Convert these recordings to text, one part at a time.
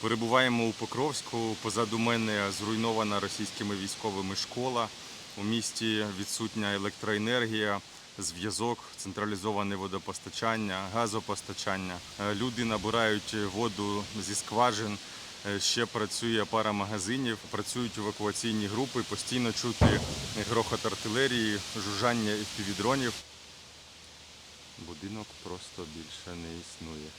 Перебуваємо у Покровську. Позаду мене зруйнована російськими військовими школа. У місті відсутня електроенергія, зв'язок, централізоване водопостачання, газопостачання. Е, Люди набирають воду зі скважин. Е, Ще працює пара магазинів, працюють евакуаційні групи, постійно чути грохот артилерії, жужжання впівдронів. Будинок просто більше не існує.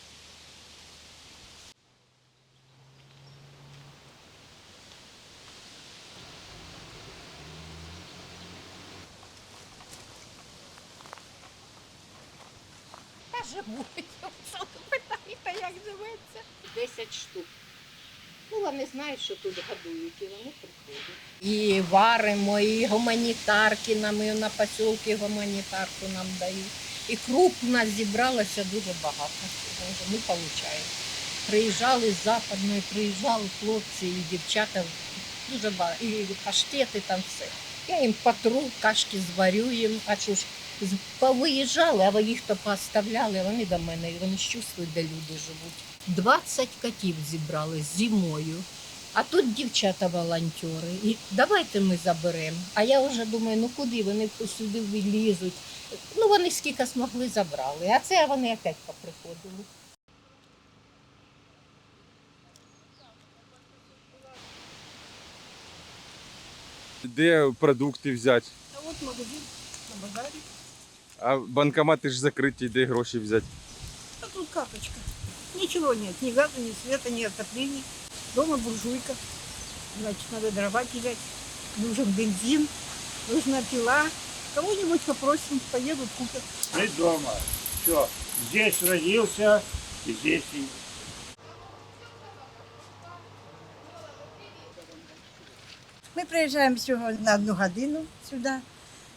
Живуть. Питаєте, як живеться? Десять штук. Ну, вони знають, що тут годують, і вони приходять. І варимо, і гуманітарки нам, і на посілки гуманітарку нам дають. І круп у нас зібралося дуже багато. Ми отримуємо. Приїжджали з западної, приїжджали хлопці і дівчата. Дуже багато. І паштети там все. Я їм потру, кашки зварю їм, а що ж, повиїжджали, а їх то поставляли, вони до мене, і вони ж чувствують, де люди живуть. 20 котів зібрали зимою. А тут дівчата волонтери. І давайте ми заберемо. А я вже думаю, ну куди вони сюди вилізуть. Ну вони скільки змогли забрали. А це вони опять поприходили. Де продукти взяти? А вот магазин на базаре. А банкомати ж закриті, де гроші взяти? А тут карточка. Ничего нет, ни газа, ни света, ни отопления. Дома буржуйка. Значит, надо дрова пилять. Нужен бензин, нужна пила. Кого-нибудь попросим, поедут, купят. Мы дома. Все. Здесь родился и здесь и Ми приїжджаємо всього на одну годину сюди.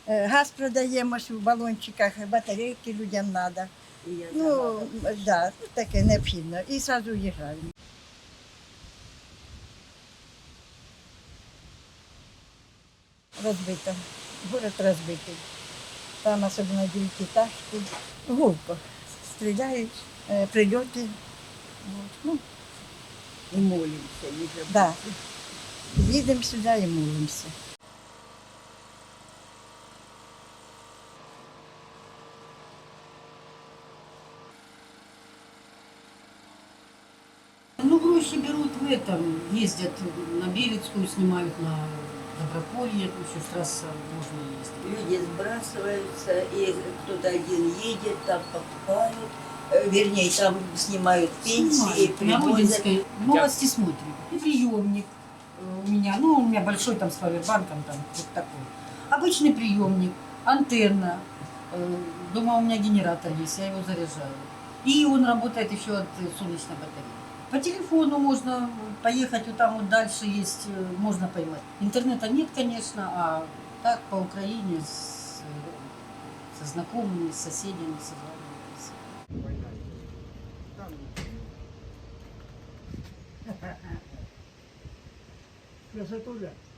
Е, Газ продаємо в балончиках, батарейки людям треба. Ну, да, таке необхідно. І одразу в'їжджаємо. Розбито. Город розбитий. Там особливо дев'ятиэтажки. Гулко. Стріляють, е, прильоти. От, Ну, И молимся, не да. Їдемо сюди і молимося. Ну, гроши берут в этом, ездят на Белецкую, снимают на Доброполье, еще с трасса можно ездить. Люди сбрасываются, и кто-то один едет, там покупают, э, вернее, там снимают пенсии, Снимают. На привозят. Рудинской новости смотрим. И приемник меня, ну, у меня большой там с павербанком, там вот такой. Обычный приемник, антенна. Э, Дома у меня генератор есть, я его заряжаю. И он работает еще от солнечной батареи. По телефону можно поехать, вот там вот дальше есть, э, можно поймать. Интернета нет, конечно, а так по Украине с, э, со знакомыми, с соседями созванивались. e a Setoriano.